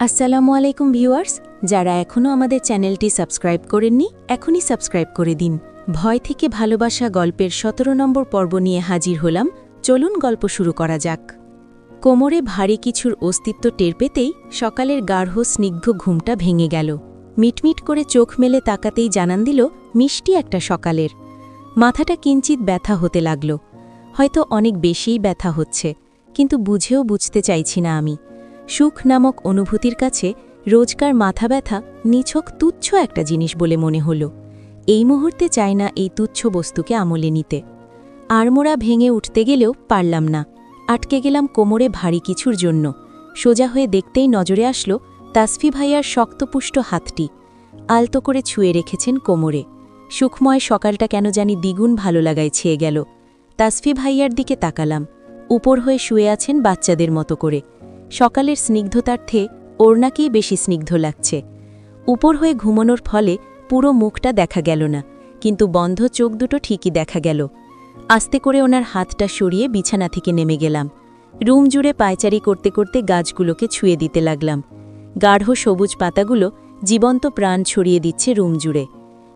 আসসালামু আলাইকুম ভিউয়ার্স, যারা এখনও আমাদের চ্যানেলটি সাবস্ক্রাইব করেননি, এখনই সাবস্ক্রাইব করে দিন। ভয় থেকে ভালোবাসা গল্পের সতেরো নম্বর পর্ব নিয়ে হাজির হলাম, চলুন গল্প শুরু করা যাক। কোমরে ভারী কিছুর অস্তিত্ব টের পেতেই সকালের গাঢ়, স্নিগ্ধ ঘুমটা ভেঙে গেল। মিটমিট করে চোখ মেলে তাকাতেই জানান দিল, মিষ্টি একটা সকালের। মাথাটা কিঞ্চিত ব্যথা হতে লাগল। হয়তো অনেক বেশিই ব্যথা হচ্ছে, কিন্তু বুঝেও বুঝতে চাইছি না আমি। সুখ নামক অনুভূতির কাছে রোজকার মাথা ব্যথা নিছক তুচ্ছ একটা জিনিস বলে মনে হল। এই মুহূর্তে চাই না এই তুচ্ছ বস্তুকে আমলে নিতে। আড়মোড়া ভেঙে উঠতে গেলেও পারলাম না। আটকে গেলাম কোমরে ভারী কিছুর জন্য। সোজা হয়ে দেখতেই নজরে আসলো তাসফি ভাইয়ার শক্তপুষ্ট হাতটি। আলতো করে ছুঁয়ে রেখেছেন কোমরে। সুখময় সকালটা কেন জানি দ্বিগুণ ভালো লাগায় ছেয়ে গেল। তাসফি ভাইয়ার দিকে তাকালাম। উপর হয়ে শুয়ে আছেন বাচ্চাদের মতো করে। সকালের স্নিগ্ধতার্থে ওড়নাকেই বেশি স্নিগ্ধ লাগছে। উপর হয়ে ঘুমানোর ফলে পুরো মুখটা দেখা গেল না, কিন্তু বন্ধ চোখ দুটো ঠিকই দেখা গেল। আস্তে করে ওনার হাতটা সরিয়ে বিছানা থেকে নেমে গেলাম। রুম জুড়ে পায়চারি করতে করতে গাছগুলোকে ছুঁয়ে দিতে লাগলাম। গাঢ় সবুজ পাতাগুলো জীবন্ত প্রাণ ছড়িয়ে দিচ্ছে রুম জুড়ে।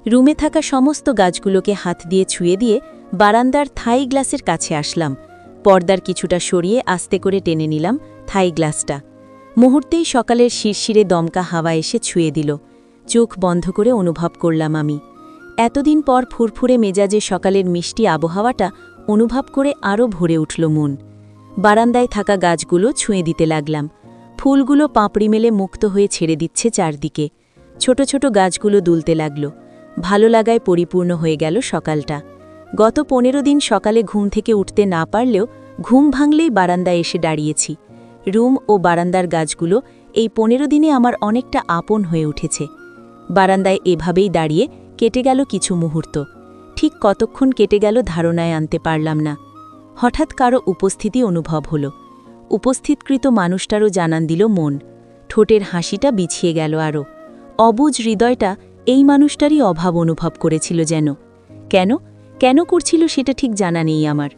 রুমে থাকা সমস্ত গাছগুলোকে হাত দিয়ে ছুঁয়ে দিয়ে বারান্দার থাই গ্লাসের কাছে আসলাম। পর্দার কিছুটা সরিয়ে আস্তে করে টেনে নিলাম থাই গ্লাসটা। মুহূর্তেই সকালের শিরশিরে দমকা হাওয়া এসে ছুঁয়ে দিল। চোখ বন্ধ করে অনুভব করলাম আমি। এতদিন পর ফুরফুরে মেজাজে সকালের মিষ্টি আবহাওয়াটা অনুভব করে আরও ভরে উঠল মন। বারান্দায় থাকা গাছগুলো ছুঁয়ে দিতে লাগলাম। ফুলগুলো পাঁপড়ি মেলে মুক্ত হয়ে ছেড়ে দিচ্ছে চারদিকে। ছোট ছোট গাছগুলো দুলতে লাগল। ভালো লাগায় পরিপূর্ণ হয়ে গেল সকালটা। গত পনেরো দিন সকালে ঘুম থেকে উঠতে না পারলেও ঘুম ভাঙলেই বারান্দায় এসে দাঁড়িয়েছি। রুম ও বারান্দার গাছগুলো এই পনেরো দিনে আমার অনেকটা আপন হয়ে উঠেছে। বারান্দায় এভাবেই দাঁড়িয়ে কেটে গেল কিছু মুহূর্ত। ঠিক কতক্ষণ কেটে গেল ধারণায় আনতে পারলাম না। হঠাৎ কারও উপস্থিতি অনুভব হল। উপস্থিতকৃত মানুষটারও জানান দিল মন। ঠোঁটের হাসিটা বিছিয়ে গেল আরও। অবুজ হৃদয়টা এই মানুষটারই অভাব অনুভব করেছিল যেন। কেন? কেন করছিল সেটা ঠিক জানা নেই আমার।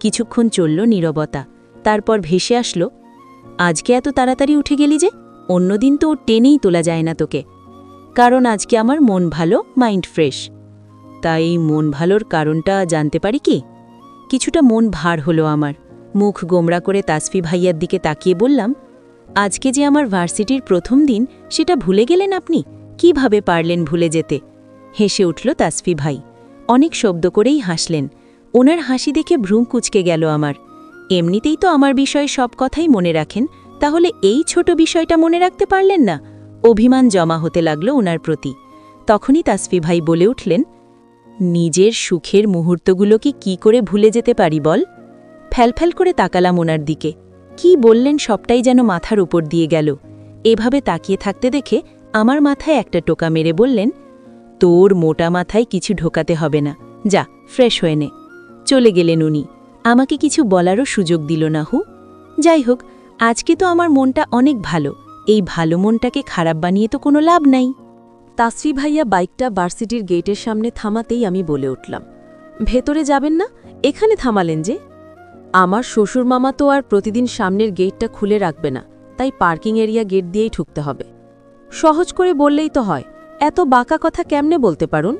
কিছুক্ষণ চলল নীরবতা, তারপর ভেসে আসলো, আজকে এত তাড়াতাড়ি উঠে গেলি যে, অন্যদিন তো টেনেই তোলা যায় না তোকে। কারণ আজকে আমার মন ভালো, মাইন্ড ফ্রেশ। তাই এই মন ভালোর কারণটা জানতে পারি কি? কিছুটা মন ভার হলো আমার। মুখ গোমরা করে তাসফি ভাইয়ার দিকে তাকিয়ে বললাম, আজকে যে আমার ভার্সিটির প্রথম দিন, সেটা ভুলে গেলেন আপনি? কীভাবে পারলেন ভুলে যেতে? হেসে উঠল তাসফি ভাই। অনেক শব্দ করেই হাসলেন। ওনার হাসি দেখে ভ্রুম কুচকে গেল আমার। এমনিতেই তো আমার বিষয়ে সব কথাই মনে রাখেন, তাহলে এই ছোট বিষয়টা মনে রাখতে পারলেন না? অভিমান জমা হতে লাগল ওনার প্রতি। তখনই তাসফি ভাই বলে উঠলেন, নিজের সুখের মুহূর্তগুলোকে কি করে ভুলে যেতে পারি বল? ফ্যালফ্যাল করে তাকালাম ওনার দিকে। কি বললেন সবটাই যেন মাথার উপর দিয়ে গেল। এভাবে তাকিয়ে থাকতে দেখে আমার মাথায় একটা টোকা মেরে বললেন তোর মোটা মাথায় কিছু ঢোকাতে হবে না। যা ফ্রেশ হয়ে নে। চলে গেলেন উনি। আমাকে কিছু বলারও সুযোগ দিল না হু। যাই হোক, আজকে তো আমার মনটা অনেক ভালো। এই ভালো মনটাকে খারাপ বানিয়ে তো কোনো লাভ নাই। তাসরি ভাইয়া বাইকটা ভার্সিটির গেটের সামনে থামাতেই আমি বলে উঠলাম। ভেতরে যাবেন না? এখানে থামালেন যে। আমার শ্বশুর মামা তো আর প্রতিদিন সামনের গেটটা খুলে রাখবে না। তাই পার্কিং এরিয়া গেট দিয়েই ঠুকতে হবে। সহজ করে বললেই তো হয়। এত বাঁকা কথা কেমনে বলতে পারুন?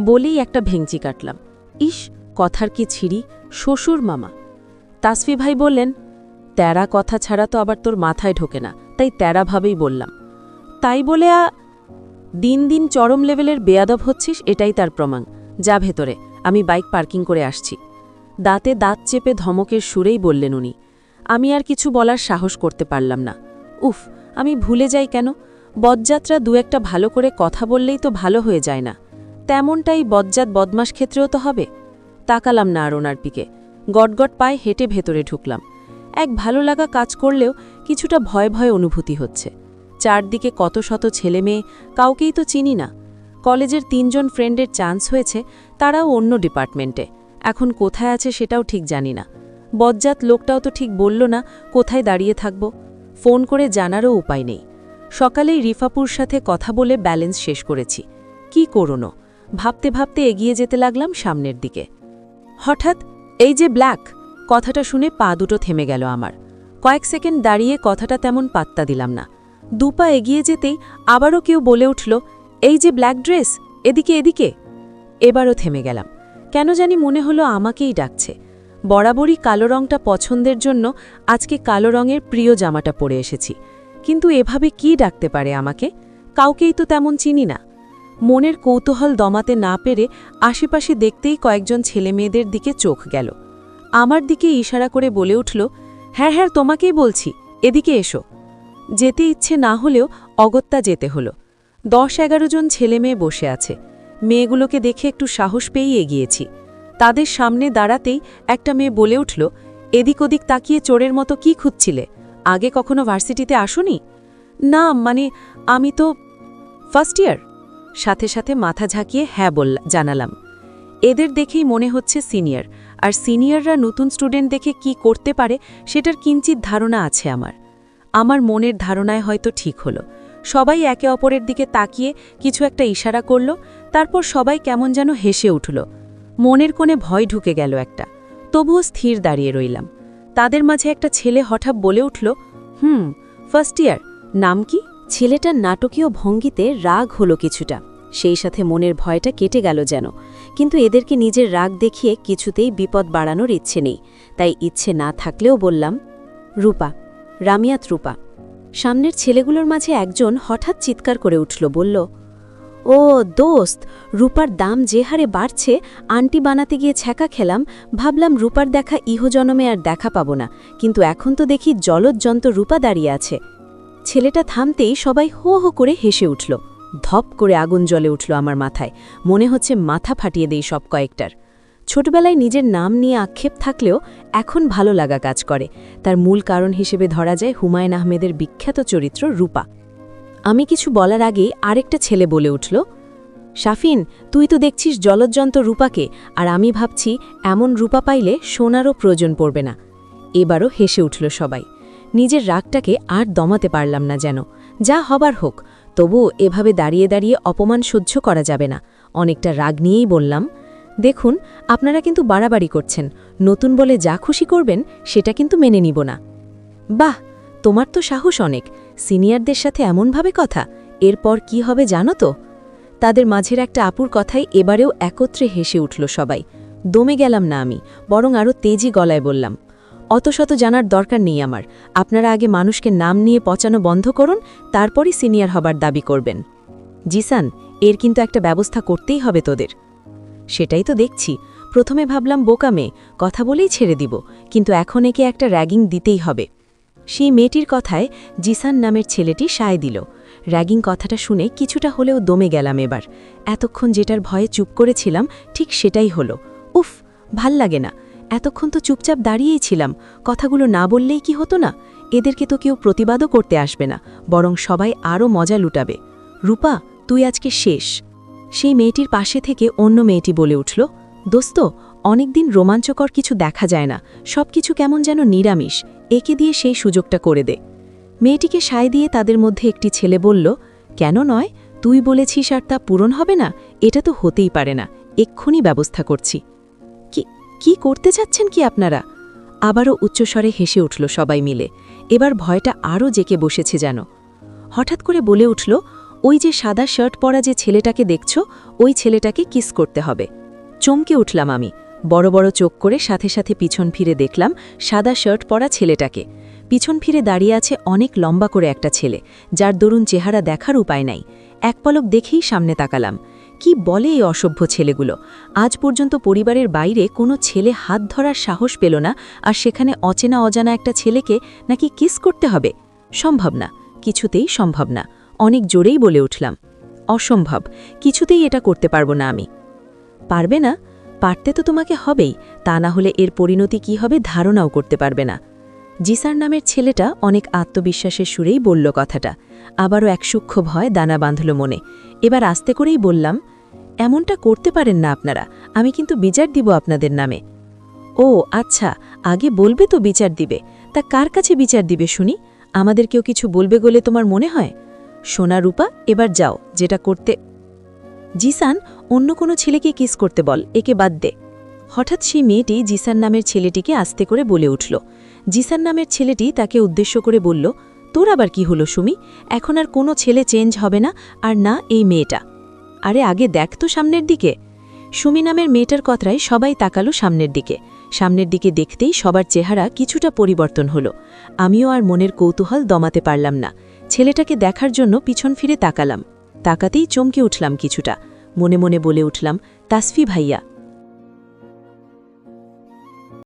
বলেই একটা ভেংচি কাটলাম। ইস, কথার কি ছিড়ি? শ্বশুর মামা। তাসফি ভাই বললেন, তেরা কথা ছাড়া তো আবার তোর মাথায় ঢোকে না। তাই তেরাভাবেই বললাম, তাই বলে আ, দিন দিন চরম লেভেলের বেয়াদব হচ্ছিস, এটাই তার প্রমাণ। যা ভেতরে, আমি বাইক পার্কিং করে আসছি। দাঁতে দাঁত চেপে ধমকের সুরেই বললেন উনি, আমি আর কিছু বলার সাহস করতে পারলাম না। উফ, আমি ভুলে যাই কেন? বদযাত্রা দু একটা ভালো করে কথা বললেই তো ভালো হয়ে যায় না। তেমনটাই বদজাত বদমাস ক্ষেত্রেও তো হবে। তাকালাম না আর ওনার পিকে। গটগট পায়ে হেঁটে ভেতরে ঢুকলাম। এক ভালো লাগা কাজ করলেও কিছুটা ভয় ভয় অনুভূতি হচ্ছে। চারদিকে কত শত ছেলে মেয়ে, কাউকেই তো চিনি না। কলেজের তিনজন ফ্রেন্ডের চান্স হয়েছে, তারাও অন্য ডিপার্টমেন্টে। এখন কোথায় আছে সেটাও ঠিক জানি না। বজ্জাত লোকটাও তো ঠিক বলল না, কোথায় দাঁড়িয়ে থাকব? ফোন করে জানারও উপায় নেই। সকালেই রিফাপুর সাথে কথা বলে ব্যালেন্স শেষ করেছি। কি করুনো? ভাবতে ভাবতে এগিয়ে যেতে লাগলাম সামনের দিকে। হঠাৎ, এই যে ব্ল্যাক! কথাটা শুনে পা দুটো থেমে গেল আমার। কয়েক সেকেন্ড দাঁড়িয়ে কথাটা তেমন পাত্তা দিলাম না। দুপা এগিয়ে যেতেই আবারও কেউ বলে উঠল, এই যে ব্ল্যাক ড্রেস, এদিকে এদিকে! এবারও থেমে গেলাম। কেন জানি মনে হলো আমাকেই ডাকছে। বরাবরই কালো রংটা পছন্দের জন্য আজকে কালো রঙের প্রিয় জামাটা পরে এসেছি। কিন্তু এভাবে কি ডাকতে পারে আমাকে? কাউকেই তো তেমন চিনি না। মনের কৌতূহল দমাতে না পেরে আশেপাশে দেখতেই কয়েকজন ছেলেমেয়েদের দিকে চোখ গেল। আমার দিকে ইশারা করে বলে উঠল হ্যাঁ হ্যাঁ তোমাকেই বলছি, এদিকে এসো। যেতে ইচ্ছে না হলেও অগত্যা যেতে হলো। দশ এগারো জন ছেলেমেয়ে বসে আছে। মেয়েগুলোকে দেখে একটু সাহস পেয়েই এগিয়েছি। তাদের সামনে দাঁড়াতেই একটা মেয়ে বলে উঠল এদিক ওদিক তাকিয়ে চোরের মতো কি খুঁজছিলে? আগে কখনো ভার্সিটিতে আসনি? না মানে আমি তো ফার্স্ট ইয়ার সাথে সাথে মাথা ঝাঁকিয়ে হ্যাঁ বল, জানালাম। এদের দেখেই মনে হচ্ছে সিনিয়র আর সিনিয়ররা নতুন স্টুডেন্ট দেখে কি করতে পারে, সেটার কিঞ্চিত ধারণা আছে আমার। আমার মনের ধারণায় হয়তো ঠিক হলো। সবাই একে অপরের দিকে তাকিয়ে কিছু একটা ইশারা করল, তারপর সবাই কেমন যেন হেসে উঠল। মনের কোণে ভয় ঢুকে গেল একটা। তবুও স্থির দাঁড়িয়ে রইলাম। তাদের মাঝে একটা ছেলে হঠাৎ বলে উঠল, হুম ফার্স্ট ইয়ার নাম কি? ছেলেটার নাটকীয় ভঙ্গিতে রাগ হলো কিছুটা। সেই সাথে মনের ভয়টা কেটে গেল যেন। কিন্তু এদেরকে নিজের রাগ দেখিয়ে কিছুতেই বিপদ বাড়ানোর ইচ্ছে নেই। তাই ইচ্ছে না থাকলেও বললাম, রূপা রামিয়াত রূপা সামনের ছেলেগুলোর মাঝে একজন হঠাৎ চিৎকার করে উঠল, বলল ও দোস্ত, রূপার দাম যে হারে বাড়ছে, আন্টি বানাতে গিয়ে ছ্যাঁকা খেলাম, ভাবলাম রূপার দেখা ইহজনমে আর দেখা পাবো না, কিন্তু এখন তো দেখি জলজ্জন্ত রূপা দাঁড়িয়ে আছে। ছেলেটা থামতেই সবাই হো হো করে হেসে উঠল, ধপ করে আগুন জ্বলে উঠল আমার মাথায়, মনে হচ্ছে মাথা ফাটিয়ে দেই সব কয়েকটার। ছোটবেলায় নিজের নাম নিয়ে আক্ষেপ থাকলেও এখন ভালো লাগা কাজ করে, তার মূল কারণ হিসেবে ধরা যায় হুমায়ুন আহমেদের বিখ্যাত চরিত্র রূপা। আমি কিছু বলার আগেই আরেকটা ছেলে বলে উঠল, শাফিন, তুই তো দেখছিস জলজ্জন্ত রূপাকে, আর আমি ভাবছি এমন রূপা পাইলে সোনারও প্রয়োজন পড়বে না। এবারও হেসে উঠল সবাই। নিজের রাগটাকে আর দমাতে পারলাম না যেন। যা হবার হোক, তবুও এভাবে দাঁড়িয়ে দাঁড়িয়ে অপমান সহ্য করা যাবে না। অনেকটা রাগ নিয়েই বললাম, দেখুন, আপনারা কিন্তু বাড়াবাড়ি করছেন। নতুন বলে যা খুশি করবেন, সেটা কিন্তু মেনে নিব না। বাহ! তোমার তো সাহস অনেক। সিনিয়রদের সাথে এমনভাবে কথা? এরপর কি হবে জানো তো? তাদের মাঝের একটা আপুর কথাই এবারেও একত্রে হেসে উঠল সবাই। দমে গেলাম না আমি, বরং আরও তেজি গলায় বললাম অত শত জানার দরকার নেই আমার। আপনারা আগে মানুষকে নাম নিয়ে পচানো বন্ধ করুন, তারপরই সিনিয়র হবার দাবি করবেন। জিসান এর কিন্তু একটা ব্যবস্থা করতেই হবে তোদের। সেটাই তো দেখছি। প্রথমে ভাবলাম বোকা মেয়ে, কথা বলেই ছেড়ে দিব, কিন্তু এখন একে একটা র্যাগিং দিতেই হবে। সেই মেয়েটির কথায় জিসান নামের ছেলেটি সায় দিল। র্যাগিং কথাটা শুনে কিছুটা হলেও দমে গেলাম এবার। এতক্ষণ যেটার ভয়ে চুপ করেছিলাম, ঠিক সেটাই হলো। উফ, ভালো লাগে না। এতক্ষণ তো চুপচাপ দাঁড়িয়েই ছিলাম। কথাগুলো না বললেই কি হতো না? এদেরকে তো কেউ প্রতিবাদও করতে আসবে না। বরং সবাই আরও মজা লুটাবে। রূপা, তুই আজকে শেষ। সেই মেয়েটির পাশে থেকে অন্য মেয়েটি বলে উঠল, দোস্ত অনেকদিন রোমাঞ্চকর কিছু দেখা যায় না সব কিছু কেমন যেন নিরামিষ, একে দিয়ে সেই সুযোগটা করে দে। মেয়েটিকে সায় দিয়ে তাদের মধ্যে একটি ছেলে বলল, কেন নয়? তুই বলেছিস আর তা পূরণ হবে না? এটা তো হতেই পারে না। এক্ষুনি ব্যবস্থা করছি। কি কি করতে চাচ্ছেন কি আপনারা? আবারও উচ্চস্বরে হেসে উঠল সবাই মিলে। এবার ভয়টা আরও জেকে বসেছে যেন। হঠাৎ করে বলে উঠল, ওই যে সাদা শার্ট পরা যে ছেলেটাকে দেখছ, ওই ছেলেটাকে কিস করতে হবে। চমকে উঠলাম আমি। বড় বড় চোখ করে সাথে সাথে পিছন ফিরে দেখলাম সাদা শার্ট পরা ছেলেটাকে। পিছন ফিরে দাঁড়িয়ে আছে অনেক লম্বা করে একটা ছেলে, যার দরুন চেহারা দেখার উপায় নাই। এক পলক দেখেই সামনে তাকালাম। কি বলে এই অসভ্য ছেলেগুলো? আজ পর্যন্ত পরিবারের বাইরে কোনো ছেলে হাত ধরার সাহস পেল না, আর সেখানে অচেনা অজানা একটা ছেলেকে নাকি কিস করতে হবে? সম্ভব না, কিছুতেই সম্ভব না। অনেক জোরেই বলে উঠলাম, অসম্ভব, কিছুতেই এটা করতে পারব না আমি। পারবে না? পারতে তো তোমাকে হবেই, তা না হলে এর পরিণতি কি হবে ধারণাও করতে পারবে না। জিসার নামের ছেলেটা অনেক আত্মবিশ্বাসের সুরেই বলল কথাটা। আবারও এক সূক্ষ্ম ভয় দানা বাঁধল মনে। এবার আস্তে করেই বললাম, এমনটা করতে পারেন না আপনারা, আমি কিন্তু বিচার দিব আপনাদের নামে। ও আচ্ছা আগে বলবে তো বিচার দিবে। তা কার কাছে বিচার দিবে শুনি? আমাদের কেউ কিছু বলবে বলে তোমার মনে হয়? সোনা রূপা, এবার যাও, যেটা করতে জিসান অন্য কোনো ছেলেকে কিস করতে বল, একে বাদ দে। হঠাৎ সেই মেয়েটি জিসান নামের ছেলেটিকে আস্তে করে বলে উঠল। জিসান নামের ছেলেটি তাকে উদ্দেশ্য করে বলল, তোর আবার কি হলো সুমি? এখন আর কোনো ছেলে চেঞ্জ হবে না, আর না এই মেয়েটা। আরে আগে দেখ তো সামনের দিকে। সুমি নামের মেয়েটার কথায় সবাই তাকালো সামনের দিকে। সামনের দিকে দেখতেই সবার চেহারা কিছুটা পরিবর্তন হলো। আমিও আর মনের কৌতূহল দমাতে পারলাম না। ছেলেটাকে দেখার জন্য পিছন ফিরে তাকালাম। তাকাতেই চমকে উঠলাম কিছুটা। মনে মনে বলে উঠলাম তাসফি ভাইয়া